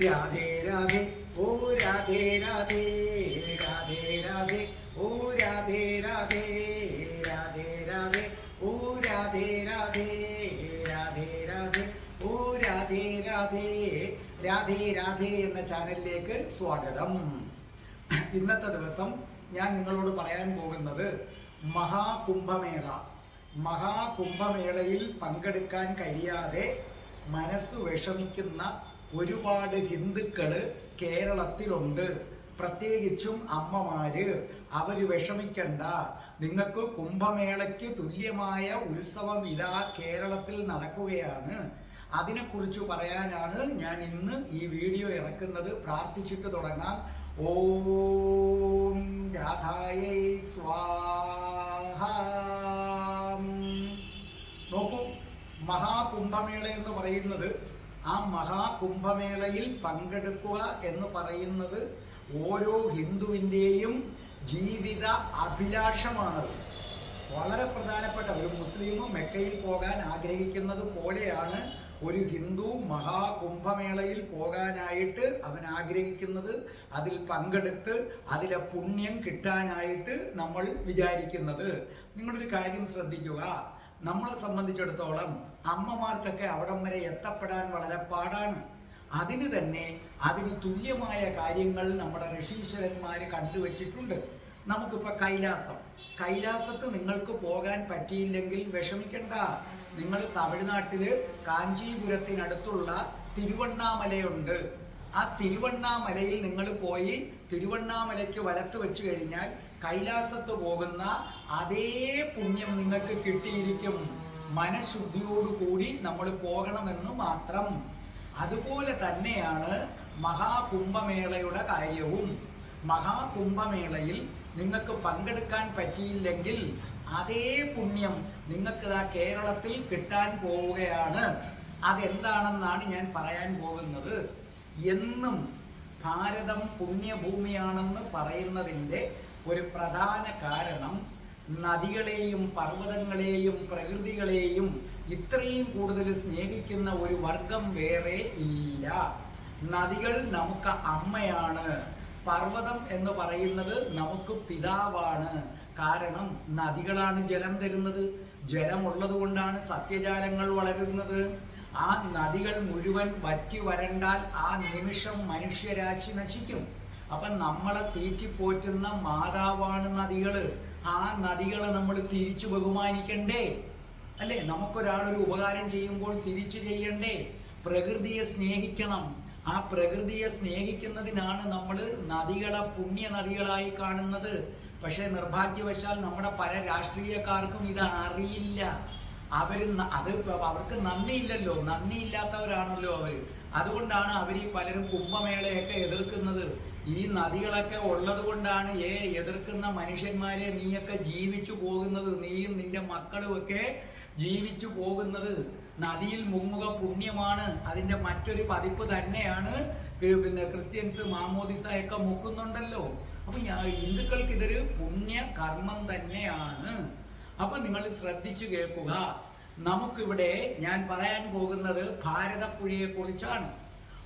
രാധേ രാധേ ഓ രാധേ രാധേ രാധേ രാധേ ഓ രാധേ രാധേ രാധേ രാധേ ഓ രാധേ രാധേ രാധേ രാധേ ഓ രാധേ രാധേ രാധേ രാധേ എന്ന ചാനലിലേക്ക് സ്വാഗതം ഇന്നത്തെ ദിവസം ഞാൻ നിങ്ങളോട് പറയാൻ പോകുന്നത് മഹാകുംഭമേള മഹാകുംഭമേളയിൽ പങ്കെടുക്കാൻ കഴിയാതെ മനസ്സു വിഷമിക്കുന്ന ഒരുപാട് ഹിന്ദുക്കൾ കേരളത്തിലുണ്ട്. പ്രത്യേകിച്ചും അമ്മമാര്. അവർ വിഷമിക്കണ്ട. നിങ്ങൾക്ക് കുംഭമേളയ്ക്ക് തുല്യമായ ഉത്സവം ഇതാ കേരളത്തിൽ നടക്കുകയാണ്. അതിനെക്കുറിച്ച് പറയാനാണ് ഞാൻ ഇന്ന് ഈ വീഡിയോ ഇറക്കുന്നത്. പ്രാർത്ഥിച്ചിട്ട് തുടങ്ങാം. ഓം രാധായൈ സ്വാഹ. നോക്കൂ മഹാകുംഭമേള എന്ന് പറയുന്നത് ആ മഹാകുംഭമേളയിൽ പങ്കെടുക്കുക എന്ന് പറയുന്നത് ഓരോ ഹിന്ദുവിന്റെയും ജീവിത അഭിലാഷമാണ്. വളരെ പ്രധാനപ്പെട്ട ഒരു മുസ്ലിം മെക്കയിൽ പോകാൻ ആഗ്രഹിക്കുന്നത് പോലെയാണ് ഒരു ഹിന്ദു മഹാകുംഭമേളയിൽ പോകാനായിട്ട് അവൻ ആഗ്രഹിക്കുന്നത്. അതിൽ പങ്കെടുത്ത് അതിലെ പുണ്യം കിട്ടാനായിട്ട് നമ്മൾ വിചാരിക്കുന്നത്. നിങ്ങളൊരു കാര്യം ശ്രദ്ധിക്കുക. നമ്മളെ സംബന്ധിച്ചിടത്തോളം അമ്മമാർക്കൊക്കെ അവിടം വരെ എത്തപ്പെടാൻ വളരെ പാടാണ്. അതിന് തന്നെ അതിന് തുല്യമായ കാര്യങ്ങൾ നമ്മുടെ ഋഷീശ്വരന്മാർ കണ്ടുവച്ചിട്ടുണ്ട്. നമുക്കിപ്പോൾ കൈലാസം. കൈലാസത്ത് നിങ്ങൾക്ക് പോകാൻ പറ്റിയില്ലെങ്കിൽ വിഷമിക്കണ്ട. നിങ്ങൾ തമിഴ്നാട്ടിൽ കാഞ്ചീപുരത്തിനടുത്തുള്ള തിരുവണ്ണാമലയുണ്ട്. ആ തിരുവണ്ണാമലയിൽ നിങ്ങൾ പോയി തിരുവണ്ണാമലയ്ക്ക് വലത്ത് വെച്ച് കഴിഞ്ഞാൽ കൈലാസത്ത് പോകുന്ന അതേ പുണ്യം നിങ്ങൾക്ക് കിട്ടിയിരിക്കും. മനഃശുദ്ധിയോടുകൂടി നമ്മൾ പോകണമെന്ന് മാത്രം. അതുപോലെ തന്നെയാണ് മഹാകുംഭമേളയുടെ കാര്യവും. മഹാകുംഭമേളയിൽ നിങ്ങൾക്ക് പങ്കെടുക്കാൻ പറ്റിയില്ലെങ്കിൽ അതേ പുണ്യം നിങ്ങൾക്ക് ആ കേരളത്തിൽ കിട്ടാൻ പോവുകയാണ്. അതെന്താണെന്നാണ് ഞാൻ പറയാൻ പോകുന്നത്. എന്നും ഭാരതം പുണ്യഭൂമിയാണെന്ന് പറയുന്നതിന്റെ ഒരു പ്രധാന കാരണം നദികളെയും പർവതങ്ങളെയും പ്രകൃതികളെയും ഇത്രയും കൂടുതൽ സ്നേഹിക്കുന്ന ഒരു വർഗം വേറെ ഇല്ല. നദികൾ നമുക്ക് അമ്മയാണ്. പർവതം എന്ന് പറയുന്നത് നമുക്ക് പിതാവാണ്. കാരണം നദികളാണ് ജലം തരുന്നത്. ജലമുള്ളത് കൊണ്ടാണ് സസ്യജാലങ്ങൾ വളരുന്നത്. ആ നദികൾ മുഴുവൻ വറ്റി വരണ്ടാൽ ആ നിമിഷം മനുഷ്യരാശി നശിക്കും. അപ്പം നമ്മളെ തീറ്റിപ്പോറ്റുന്ന മാതാവാണ് നദികൾ ആ നദികളെ നമ്മൾ തിരിച്ചു ബഹുമാനിക്കണ്ടേ? അല്ലേ? നമുക്കൊരാളൊരു ഉപകാരം ചെയ്യുമ്പോൾ തിരിച്ചു ചെയ്യണ്ടേ? പ്രകൃതിയെ സ്നേഹിക്കണം. ആ പ്രകൃതിയെ സ്നേഹിക്കുന്നതിനാണ് നമ്മൾ നദികളെ പുണ്യ നദികളായി കാണുന്നത്. പക്ഷേ നിർഭാഗ്യവശാൽ നമ്മുടെ പല രാഷ്ട്രീയക്കാർക്കും ഇത് അറിയില്ല. അവർ അത് അവർക്ക് നന്ദിയില്ലല്ലോ. നന്ദിയില്ലാത്തവരാണല്ലോ അവർ. അതുകൊണ്ടാണ് അവർ ഈ പലരും കുംഭമേളയൊക്കെ എതിർക്കുന്നത്. ഈ നദികളൊക്കെ ഉള്ളത് കൊണ്ടാണ് ഏ എതിർക്കുന്ന മനുഷ്യന്മാരെ നീയൊക്കെ ജീവിച്ചു പോകുന്നത്. നീയും നിന്റെ മക്കളും ഒക്കെ ജീവിച്ചു പോകുന്നത്. നദിയിൽ മുങ്ങുക പുണ്യമാണ്. അതിന്റെ മറ്റൊരു പതിപ്പ് തന്നെയാണ് പിന്നെ ക്രിസ്ത്യൻസ് മാമോദിസയൊക്കെ മുക്കുന്നുണ്ടല്ലോ. അപ്പൊ ഹിന്ദുക്കൾക്ക് ഇതൊരു പുണ്യ കർമ്മം തന്നെയാണ്. അപ്പൊ നിങ്ങൾ ശ്രദ്ധിച്ചു കേൾക്കുക. നമുക്കിവിടെ ഞാൻ പറയാൻ പോകുന്നത് ഭാരതപ്പുഴയെ കുറിച്ചാണ്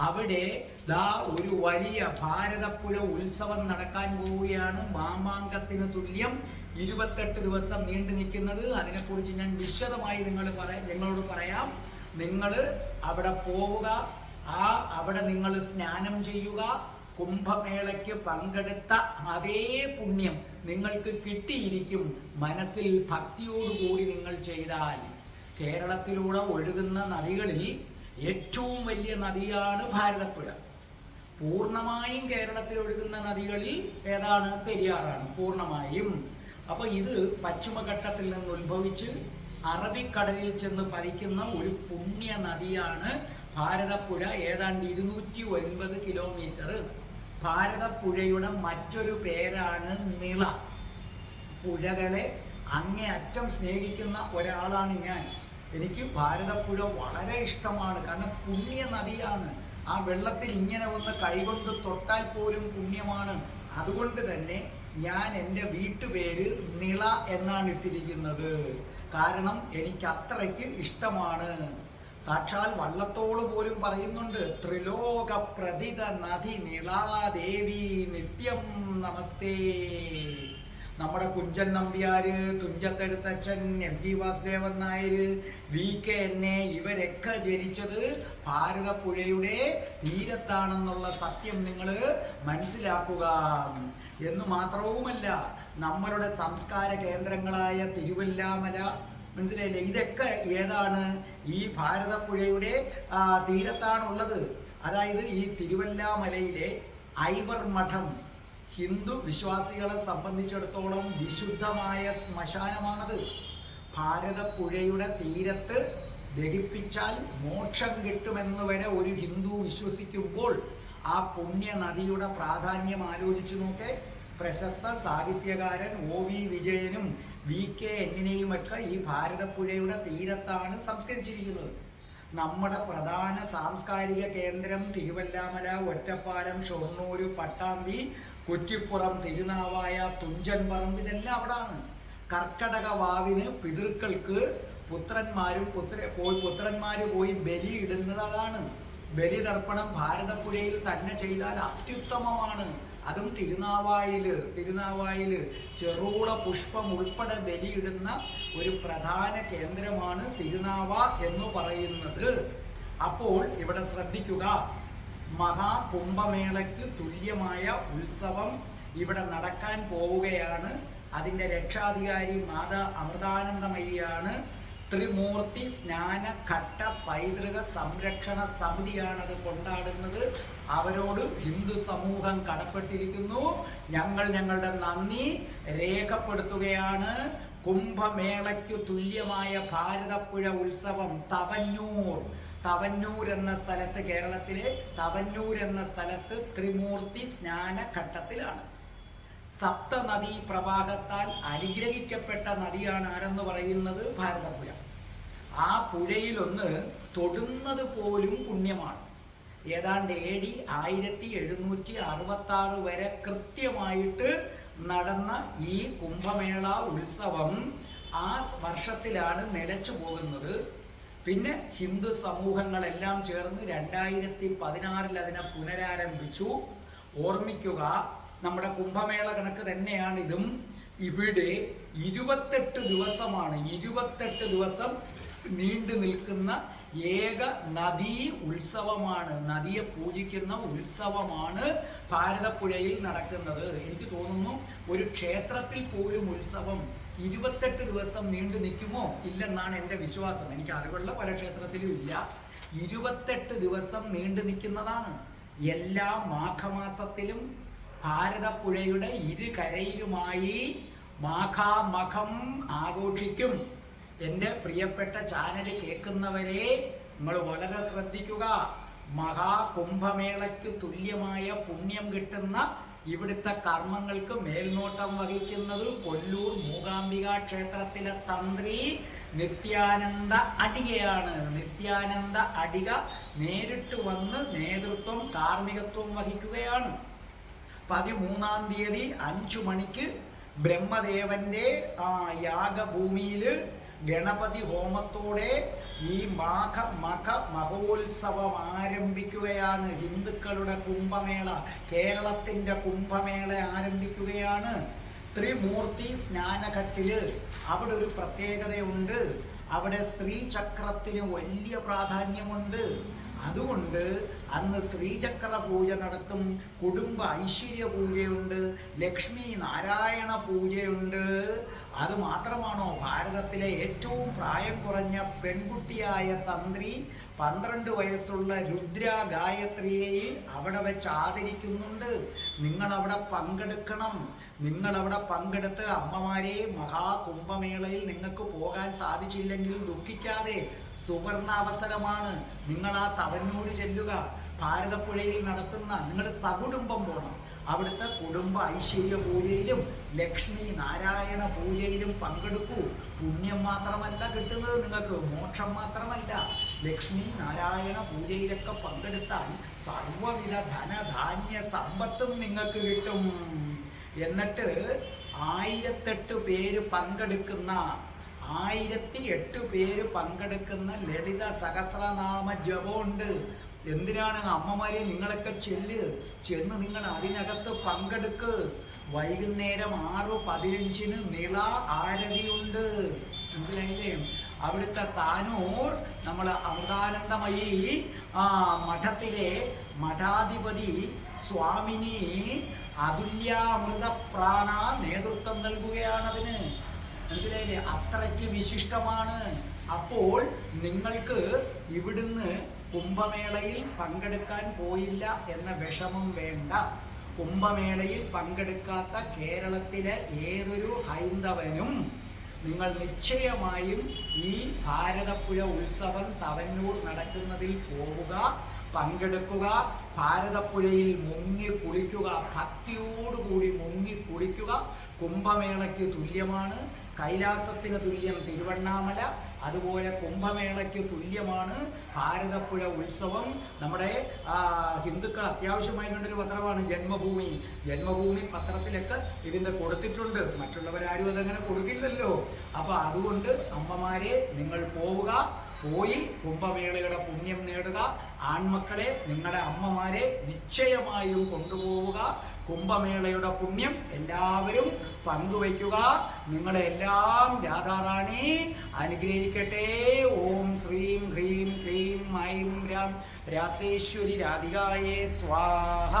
അവിടെ ദാ ഒരു വലിയ ഭാരതപ്പുഴ ഉത്സവം നടക്കാൻ പോവുകയാണ്. മാമാങ്കത്തിന് തുല്യം ഇരുപത്തെട്ട് ദിവസം നീണ്ടു നിൽക്കുന്നത്. അതിനെക്കുറിച്ച് ഞാൻ വിശദമായി നിങ്ങൾ പറയാം നിങ്ങളോട് പറയാം. നിങ്ങൾ അവിടെ പോവുക. ആ അവിടെ നിങ്ങൾ സ്നാനം ചെയ്യുക. കുംഭമേളയ്ക്ക് പങ്കെടുത്ത അതേ പുണ്യം നിങ്ങൾക്ക് കിട്ടിയിരിക്കും. മനസ്സിൽ ഭക്തിയോടുകൂടി നിങ്ങൾ ചെയ്താൽ. കേരളത്തിലൂടെ ഒഴുകുന്ന നദികളിൽ ഏറ്റവും വലിയ നദിയാണ് ഭാരതപ്പുഴ. പൂർണമായും കേരളത്തിൽ ഒഴുകുന്ന നദികളിൽ ഏതാണ്? പെരിയാറാണ് പൂർണമായും. അപ്പൊ ഇത് പശ്ചിമഘട്ടത്തിൽ നിന്ന് ഉത്ഭവിച്ച് അറബിക്കടലിൽ ചെന്ന് പതിക്കുന്ന ഒരു പുണ്യ നദിയാണ് ഭാരതപ്പുഴ. ഏതാണ്ട് ഇരുന്നൂറ്റി ഒൻപത് കിലോമീറ്റർ. ഭാരതപ്പുഴയുടെ മറ്റൊരു പേരാണ് നിള. പുഴകളെ അങ്ങേ അറ്റം സ്നേഹിക്കുന്ന ഒരാളാണ് ഞാൻ. എനിക്ക് ഭാരതപ്പുഴ വളരെ ഇഷ്ടമാണ്. കാരണം പുണ്യ നദിയാണ്. ആ വെള്ളത്തിൽ ഇങ്ങനെ ഒന്ന് കൈകൊണ്ട് തൊട്ടാൽ പോലും പുണ്യമാണ്. അതുകൊണ്ട് തന്നെ ഞാൻ എന്റെ വീട്ടുപേര് നിള എന്നാണ് ഇട്ടിരിക്കുന്നത്. കാരണം എനിക്ക് അത്രയ്ക്ക് ഇഷ്ടമാണ്. സാക്ഷാൽ വള്ളത്തോൾ പോലും പറയുന്നുണ്ട് ത്രിലോക പ്രതിത നദി നിളാദേവി നിത്യം നമസ്തേ. നമ്മുടെ Kunchan Nambiar Thunchathezhuthachan M T Vasudevan Nair V K N A ഇവരൊക്കെ ജനിച്ചത് ഭാരതപ്പുഴയുടെ തീരത്താണെന്നുള്ള സത്യം നിങ്ങൾ മനസ്സിലാക്കുക എന്ന് മാത്രവുമല്ല നമ്മളുടെ സംസ്കാര കേന്ദ്രങ്ങളായ തിരുവല്ലാമല മനസ്സിലായില്ലേ? ഇതൊക്കെ ഏതാണ്? ഈ ഭാരതപ്പുഴയുടെ തീരത്താണുള്ളത്. അതായത് ഈ തിരുവല്ലാമലയിലെ ഐവർ മഠം ഹിന്ദു വിശ്വാസികളെ സംബന്ധിച്ചിടത്തോളം വിശുദ്ധമായ ശ്മശാനമാണത്. ഭാരതപ്പുഴയുടെ തീരത്ത് ദഹിപ്പിച്ചാൽ മോക്ഷം കിട്ടുമെന്ന് വരെ ഒരു ഹിന്ദു വിശ്വസിക്കുമ്പോൾ ആ പുണ്യ നദിയുടെ പ്രാധാന്യം ആലോചിച്ചു നോക്കെ. പ്രശസ്ത സാഹിത്യകാരൻ ഒ വി വിജയനും വി കെ എങ്ങനെയും ഒക്കെ ഈ ഭാരതപ്പുഴയുടെ തീരത്താണ് സംസ്കരിച്ചിരിക്കുന്നത്. നമ്മുടെ പ്രധാന സാംസ്കാരിക കേന്ദ്രം തിരുവല്ലാമല ഒറ്റപ്പാലം ഷൊർണൂർ പട്ടാമ്പി കുറ്റിപ്പുറം തിരുനാവായ തുഞ്ചൻ പറമ്പ് ഇതെല്ലാം അവിടാണ്. കർക്കടക വാവിന് പിതൃക്കൾക്ക് പുത്രന്മാരും പുത്ര പോയി പുത്രന്മാര് പോയി ബലി ഇടുന്നത് അതാണ്. ബലിതർപ്പണം ഭാരതപ്പുഴയിൽ തന്നെ ചെയ്താൽ അത്യുത്തമമാണ്. അതും തിരുനാവായിൽ തിരുനാവായിൽ ചെറുള പുഷ്പം ഉൾപ്പെടെ ബലിയിടുന്ന ഒരു പ്രധാന കേന്ദ്രമാണ് തിരുനാവ എന്ന് പറയുന്നത്. അപ്പോൾ ഇവിടെ ശ്രദ്ധിക്കുക. മഹാകുംഭമേളയ്ക്ക് തുല്യമായ ഉത്സവം ഇവിടെ നടക്കാൻ പോവുകയാണ്. അതിന്റെ രക്ഷാധികാരി മാതാ അമൃതാനന്ദമയ്യാണ്. ത്രിമൂർത്തി സ്നാന ഘട്ട പൈതൃക സംരക്ഷണ സമിതിയാണ് അത് കൊണ്ടാടുന്നത്. അവരോട് ഹിന്ദു സമൂഹം കടപ്പെട്ടിരിക്കുന്നു. ഞങ്ങൾ ഞങ്ങളുടെ നന്ദി രേഖപ്പെടുത്തുകയാണ്. കുംഭമേളയ്ക്കു തുല്യമായ ഭാരതപ്പുഴ ഉത്സവം തവന്നൂർ. തവന്നൂർ എന്ന സ്ഥലത്ത് കേരളത്തിലെ തവന്നൂർ എന്ന സ്ഥലത്ത് ത്രിമൂർത്തി സ്നാനഘട്ടത്തിലാണ്. സപ്തനദീ പ്രവാഹത്താൽ അനുഗ്രഹിക്കപ്പെട്ട നദിയാണ് ആരെന്ന് പറയുന്നത്? ഭാരതപുര. ആ പുഴയിലൊന്ന് തൊടുന്നത് പോലും പുണ്യമാണ്. ഏതാണ്ട് എ ഡി ആയിരത്തി എഴുന്നൂറ്റി അറുപത്തി ആറ് വരെ കൃത്യമായിട്ട് നടന്ന ഈ കുംഭമേള ഉത്സവം ആ വർഷത്തിലാണ് നിലച്ചു പോകുന്നത്. പിന്നെ ഹിന്ദു സമൂഹങ്ങളെല്ലാം ചേർന്ന് രണ്ടായിരത്തി പതിനാറിൽ അതിനെ പുനരാരംഭിച്ചു. ഓർമ്മിക്കുക നമ്മുടെ കുംഭമേള കണക്ക് തന്നെയാണ് ഇതും ഇവിടെ ഇരുപത്തെട്ട് ദിവസമാണ്. ഇരുപത്തെട്ട് ദിവസം നീണ്ടു നിൽക്കുന്ന ഏക നദീ ഉത്സവമാണ്. നദിയെ പൂജിക്കുന്ന ഉത്സവമാണ് ഭാരതപ്പുഴയിൽ നടക്കുന്നത്. എനിക്ക് തോന്നുന്നു ഒരു ക്ഷേത്രത്തിൽ പോലും ഉത്സവം ഇരുപത്തെട്ട് ദിവസം നീണ്ടു നിൽക്കുമോ ഇല്ലെന്നാണ് എന്റെ വിശ്വാസം. എനിക്ക് അറിവുള്ള പല ക്ഷേത്രത്തിലും ഇല്ല. ഇരുപത്തെട്ട് ദിവസം നീണ്ടു നിൽക്കുന്നതാണ് എല്ലാ മാഘമാസത്തിലും ഭാരതപ്പുഴയുടെ ഇരുകരയിലുമായി മാഘാമഖം ആഘോഷിക്കും. എന്റെ പ്രിയപ്പെട്ട ചാനൽ കേൾക്കുന്നവരെ നിങ്ങൾ വളരെ ശ്രദ്ധിക്കുക. മഹാകുംഭമേളയ്ക്ക് തുല്യമായ പുണ്യം കിട്ടുന്ന ഇവിടുത്തെ കർമ്മങ്ങൾക്ക് മേൽനോട്ടം വഹിക്കുന്നത് കൊല്ലൂർ മൂകാംബിക ക്ഷേത്രത്തിലെ തന്ത്രി നിത്യാനന്ദ അടികയാണ്. നിത്യാനന്ദ അടിക നേരിട്ട് വന്ന് നേതൃത്വം കാർമ്മികത്വം വഹിക്കുകയാണ്. പതിമൂന്നാം തീയതി അഞ്ചു മണിക്ക് ബ്രഹ്മദേവന്റെ ആ യാഗഭൂമിയിൽ ഗണപതി ഹോമത്തോടെ ഈ മാഘ മഖ മഹോത്സവം ആരംഭിക്കുകയാണ്. ഹിന്ദുക്കളുടെ കുംഭമേള കേരളത്തിന്റെ കുംഭമേള ആരംഭിക്കുകയാണ്. ത്രിമൂർത്തി സ്നാനഘട്ടിൽ അവിടെ ഒരു പ്രത്യേകതയുണ്ട്. അവിടെ ശ്രീചക്രത്തിന് വലിയ പ്രാധാന്യമുണ്ട്. അതുകൊണ്ട് അന്ന് ശ്രീചക്ര പൂജ നടത്തും കുടുംബ ഐശ്വര്യ പൂജയുണ്ട് ലക്ഷ്മി നാരായണ പൂജയുണ്ട്. അത് മാത്രമാണോ ഭാരതത്തിലെ ഏറ്റവും പ്രായം കുറഞ്ഞ പെൺകുട്ടിയായ തന്ത്രി പന്ത്രണ്ട് വയസ്സുള്ള രുദ്ര ഗായത്രിയെയും അവിടെ വെച്ച് ആദരിക്കുന്നുണ്ട്. നിങ്ങൾ അവിടെ പങ്കെടുക്കണം. നിങ്ങൾ അവിടെ പങ്കെടുത്ത് അമ്മമാരെ മഹാകുംഭമേളയിൽ നിങ്ങൾക്ക് പോകാൻ സാധിച്ചില്ലെങ്കിൽ ദുഃഖിക്കാതെ സുവർണ അവസരമാണ്. നിങ്ങൾ ആ തവന്നൂര് ചെല്ലുക. ഭാരതപ്പുഴയിൽ നടത്തുന്ന നിങ്ങൾ സകുടുംബം പോകണം അവിടുത്തെ കുടുംബ ഐശ്വര്യ പൂജയിലും ലക്ഷ്മി നാരായണ പൂജയിലും പങ്കെടുക്കൂ. പുണ്യം മാത്രമല്ല കിട്ടുന്നത് നിങ്ങൾക്ക് മോക്ഷം മാത്രമല്ല. ലക്ഷ്മി നാരായണ പൂജയിലൊക്കെ പങ്കെടുത്താൽ സർവവിധ ധനധാന്യ സമ്പത്തും നിങ്ങൾക്ക് കിട്ടും. എന്നിട്ട് ആയിരത്തെട്ട് പേര് പങ്കെടുക്കുന്ന ആയിരത്തി എട്ട് പേര് പങ്കെടുക്കുന്ന ലളിത സഹസ്രനാമ ജപമുണ്ട്. എന്തിനാണ് അമ്മമാരെ നിങ്ങളൊക്കെ ചെല്ല്? ചെന്ന് നിങ്ങൾ അതിനകത്ത് പങ്കെടുക്ക്. വൈകുന്നേരം ആറ് പതിനഞ്ചിന് നിള ആരതിയുണ്ട്. മനസ്സിലായില്ലേ? അവിടുത്തെ താനൂർ നമ്മൾ അമൃതാനന്ദമയി ആ മഠത്തിലെ മഠാധിപതി സ്വാമിനി അതുല്യാമൃത പ്രാണ നേതൃത്വം നൽകുകയാണ് അതിന്. മനസ്സിലായില്ലേ? അത്രയ്ക്ക് വിശിഷ്ടമാണ്. അപ്പോൾ നിങ്ങൾക്ക് ഇവിടുന്ന് കുംഭമേളയിൽ പങ്കെടുക്കാൻ പോയില്ല എന്ന വിഷമം വേണ്ട. കുംഭമേളയിൽ പങ്കെടുക്കാത്ത കേരളത്തിലെ ഏതൊരു ഹൈന്ദവനും നിങ്ങൾ നിശ്ചയമായും ഈ ഭാരതപ്പുഴ ഉത്സവം തവന്നൂർ നടക്കുന്നതിൽ പോവുക പങ്കെടുക്കുക ഭാരതപ്പുഴയിൽ മുങ്ങി കുളിക്കുക ഭക്തിയോടുകൂടി മുങ്ങി കുളിക്കുക കുംഭമേളയ്ക്ക് തുല്യമാണ്. കൈലാസത്തിന് തുല്യം തിരുവണ്ണാമല അതുപോലെ കുംഭമേളയ്ക്ക് തുല്യമാണ് ഭാരതപ്പുഴ ഉത്സവം. നമ്മുടെ ഹിന്ദുക്കൾ അത്യാവശ്യമായി കണ്ടൊരു പത്രമാണ് ജന്മഭൂമി. ജന്മഭൂമി പത്രത്തിലൊക്കെ ഇതിന്റെ കൊടുത്തിട്ടുണ്ട്. മറ്റുള്ളവരാരും അതങ്ങനെ കൊടുക്കില്ലല്ലോ. അപ്പോൾ അതുകൊണ്ട് അമ്മമാരെ നിങ്ങൾ പോവുക. പോയി കുംഭമേളയുടെ പുണ്യം നേടുക. ആൺമക്കളെ നിങ്ങളുടെ അമ്മമാരെ നിശ്ചയമായും കൊണ്ടുപോവുക. കുംഭമേളയുടെ പുണ്യം എല്ലാവരും പങ്കുവയ്ക്കുക. നിങ്ങളെ എല്ലാം രാധാറാണി അനുഗ്രഹിക്കട്ടെ. ഓം ശ്രീം ഹ്രീം ക്ലീം ഐം രാം. രാസേശ്വരി രാധികായേ സ്വാഹ.